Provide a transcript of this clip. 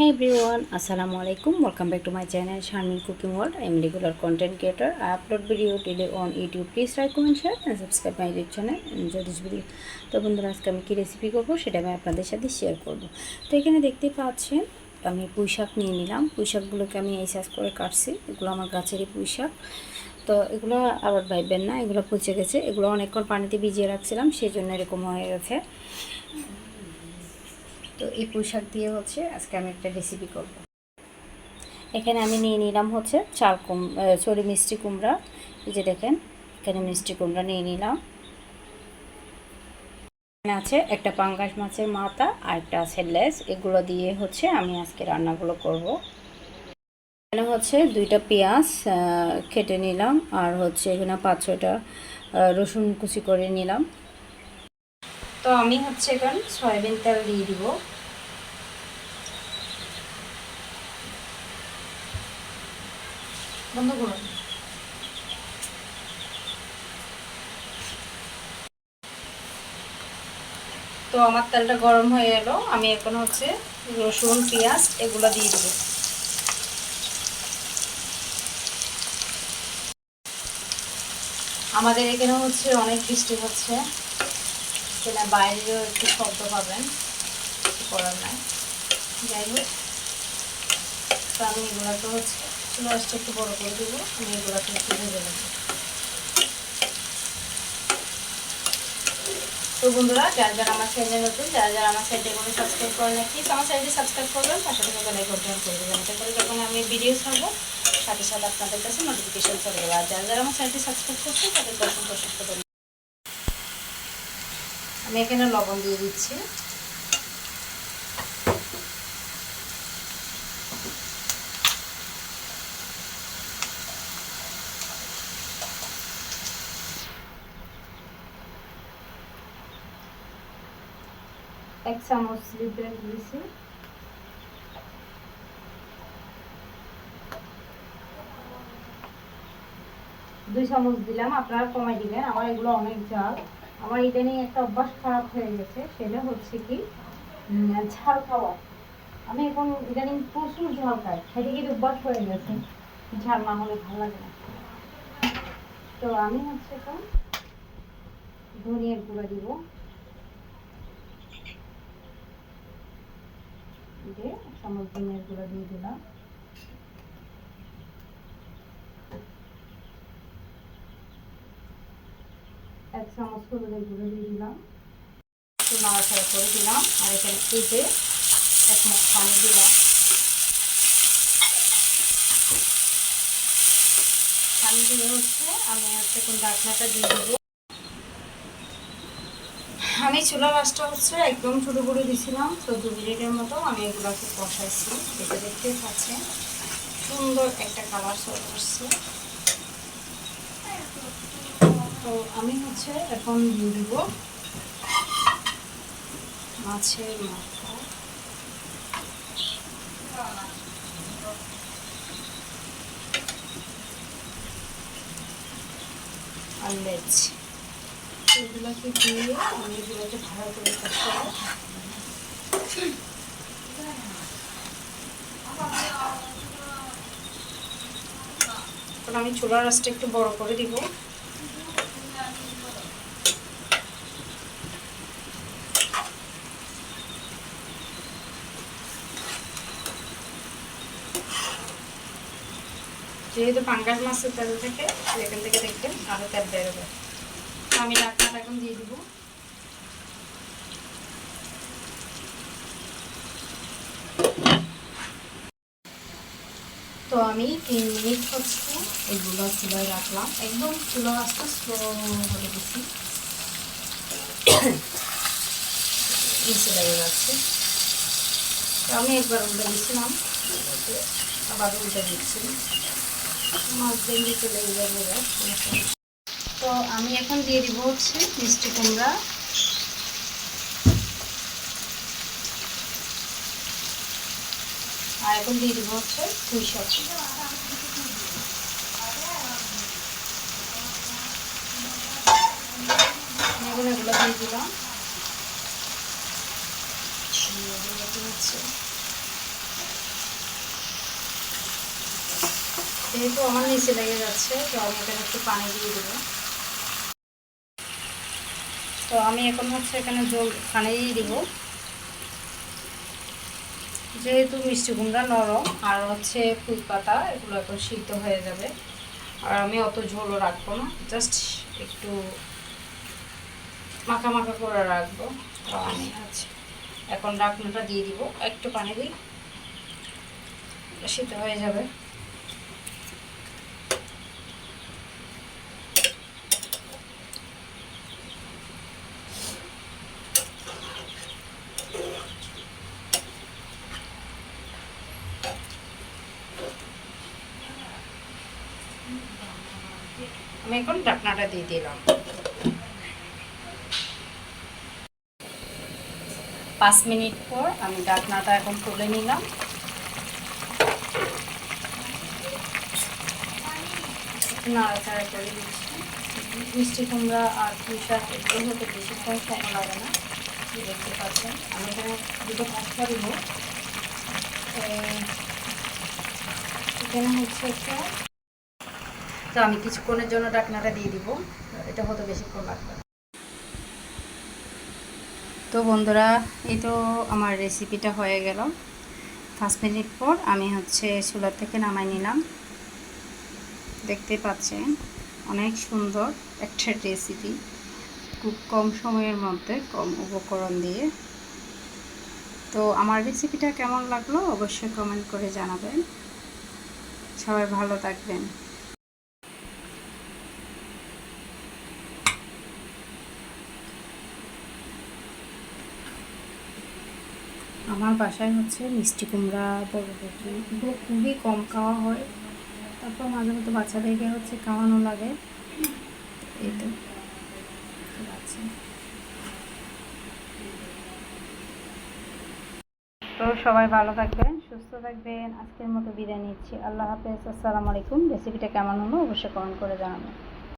High everyone আসসালামু আলাইকুম welcome back to my channel Sharmin cooking world I am regular content creator I upload video daily on YouTube please like comment share and subscribe my YouTube channel this video তো বন্ধুরা, আজকে আমি কী recipe করব সেটা আমি আপনাদের সাথে share করব। তো এখানে দেখতে পাচ্ছেন, আমি পুঁই শাক নিয়ে নিলাম। পুঁই শাকগুলোকে আমি এই সাইজ করে কাটছি। এগুলো আমার গাছেরই পুঁই শাক। তো এগুলো আবার ভাইবেন না, এগুলো পচে গেছে। এগুলো অনেকক্ষণ পানিতে ভিজিয়ে রাখছিলাম সেই জন্য এরকম হয়ে গেছে। তো এই পোশাক দিয়ে হচ্ছে আজকে আমি একটা রেসিপি করব। এখানে আমি নিয়ে নিলাম হচ্ছে চাল কুম সরি, মিষ্টি কুমড়া। এই যে দেখেন, এখানে মিষ্টি কুমড়া নিয়ে নিলাম। এখানে আছে একটা পাঙ্গাস মাছের মাথা আর একটা আছে লেস এগুলো দিয়ে হচ্ছে আমি আজকে রান্নাগুলো করব। এখানে হচ্ছে দুইটা পেঁয়াজ কেটে নিলাম। আর হচ্ছে এখানে পাঁচ ছয়টা রসুন কুচি করে নিলাম। তো আমি হচ্ছে এখন সয়াবিন তেল দিয়ে দিব। বন্ধ করুন তো আমার তেলটা গরম হয়ে এলো, আমি এখন হচ্ছে রসুন, পেঁয়াজ এগুলো দিয়ে দেবো। আমাদের এখানে হচ্ছে অনেক বৃষ্টি হচ্ছে। সেটা বাইরেও একটু শব্দ পাবেন, কিছু করার নাই। যাই হোক, তো আমি এগুলোকে হচ্ছে চুলাশটা একটু বড়ো করে দেবো, আমি এগুলোকে একটু ভেজে নেব। তো বন্ধুরা, যারা যারা আমার চ্যানেল নতুন, যারা যারা আমার চ্যানেলটি কোনো সাবস্ক্রাইব করেন না প্লিজ আমার চ্যানেলটি সাবস্ক্রাইব করবেন, পাশে থেকে বেলাই কন্টেন্ট করে দেবেন। এতে করে যখন আমি ভিডিও ছাড়বো, সাথে সাথে আপনাদের কাছে নোটিফিকেশন চলে যাবে। আর যারা যারা আমার চ্যানেলটি সাবস্ক্রাইব করছে তাদের অসংখ্য অসংখ্য ধন্যবাদ। আমি এখানে লবণ দিয়ে দিচ্ছি। এক চামচ লিপে দিয়েছি। দুই চামচ দিলাম, আপনারা কমাই দিবেন, আমার এগুলো অনেক জাল আমার ইদানিং একটা অভ্যাস খারাপ হয়ে গেছে, সেটা হচ্ছে কি ঝাল খাওয়া। আমি এখন ইদানিং প্রচুর ঝাল খাই, খেতে কিন্তু অভ্যাস হয়ে গেছে, ঝাল না হলে ভালো লাগে না। তো আমি হচ্ছে এখন ধনিয়ার গুঁড়া দিব। দিয়ে ধনিয়ার গুঁড়া দিয়ে দিলাম এক চামচ হলুদের গুঁড়ো দিয়ে দিলাম। একটু নাড়াচাড়া করে দিলাম। আর এখানে এই এক মাস পানি দিলাম। পানি দিয়ে হচ্ছে আমি হচ্ছে কোন ডাকনাটা দিয়ে দেবো। আমি চুলা গাছটা হচ্ছে একদম ছোটো করে দিয়েছিলাম তো দু মিনিটের মতো আমি এগুলোকে কষাইছি যেটা দেখতে পাচ্ছেন। সুন্দর একটা কালার চলে আসছে। তো আমি হচ্ছে এখন দিয়ে দিব মাছের মাথা। আর লেজ। এগুলোকে দিয়ে আমি এগুলোকে ভালো করে আমি চুলার রাসটা একটু বড় করে দিব। যেহেতু পাঙ্গাস মাছের তেল থেকে এখান থেকে দেখবেন আরও তেল বেরোবে আমি ডাকনাটা এখন দিয়ে দিব। তো আমি তিন মিনিট হচ্ছে এগুলো চুলায় রাখলাম। একদম চুলা রাস্তা স্লো হয়ে গেছি যাচ্ছে। তো আমি একবার উল্টে দিচ্ছিলাম। আবার উল্টে দিচ্ছি। তো আমি এখন দিয়ে দিব হচ্ছে মিষ্টি কুমড়া। আর এখন দিয়ে দিব হচ্ছে পুঁই শাক। এগুলো দিয়ে দিলাম। হচ্ছে যেহেতু আমার নিচে লেগে যাচ্ছে, তো আমি এখানে একটু পানি দিয়ে দেবো। তো আমি এখন হচ্ছে এখানে জল, পানি দিয়ে দিব। যেহেতু মিষ্টি কুমড়া নরম, আর হচ্ছে ফুল পাতা, এগুলো এখন সিদ্ধ হয়ে যাবে। আর আমি অত ঝোলও রাখব না জাস্ট একটু মাখা মাখা করে রাখব। আমি আচ্ছা এখন ডাকনাটা দিয়ে দিব। একটু পানি দিই, সিদ্ধ হয়ে যাবে। আমি এখন ঢাকনাটা দিয়ে দিলাম। পাঁচ মিনিট পর আমি ঢাকনাটা এখন তুলে নিলাম। নাড়াচাড়া করে দিচ্ছি মিষ্টি কুমড়া আর পুঁই শাক এগুলো হতে বেশিক্ষণ সময় লাগে না। দেখতে পাচ্ছেন, আমি এখানে দুটো মশলা দিব। এখানে হচ্ছে একটা তো আমি কিছুক্ষণের জন্য ডাকনাটা দিয়ে দিব। এটা হতে বেশিক্ষণ লাগবে। তো বন্ধুরা, এই তো আমার রেসিপিটা হয়ে গেল। পাঁচ মিনিট পর আমি হচ্ছে চুলা থেকে নামাই নিলাম। দেখতে পাচ্ছেন, অনেক সুন্দর একটা রেসিপি খুব কম সময়ের মধ্যে, কম উপকরণ দিয়ে। তো আমার রেসিপিটা কেমন লাগল অবশ্যই কমেন্ট করে জানাবেন। সবাই ভালো থাকবেন। আমার বাসায় হচ্ছে মিষ্টি কুমড়া পুকুর এগুলো খুবই কম খাওয়া হয়। তারপর মাঝে মধ্যে বাচ্চাদেরকে হচ্ছে খাওয়ানো লাগে। এই তো। আচ্ছা তো সবাই ভালো থাকবেন, সুস্থ থাকবেন। আজকের মতো বিদায় নিচ্ছি। আল্লাহ হাফেজ। আসসালামু আলাইকুম। রেসিপিটা কেমন হলো অবশ্যই কমেন্ট করে জানাবেন।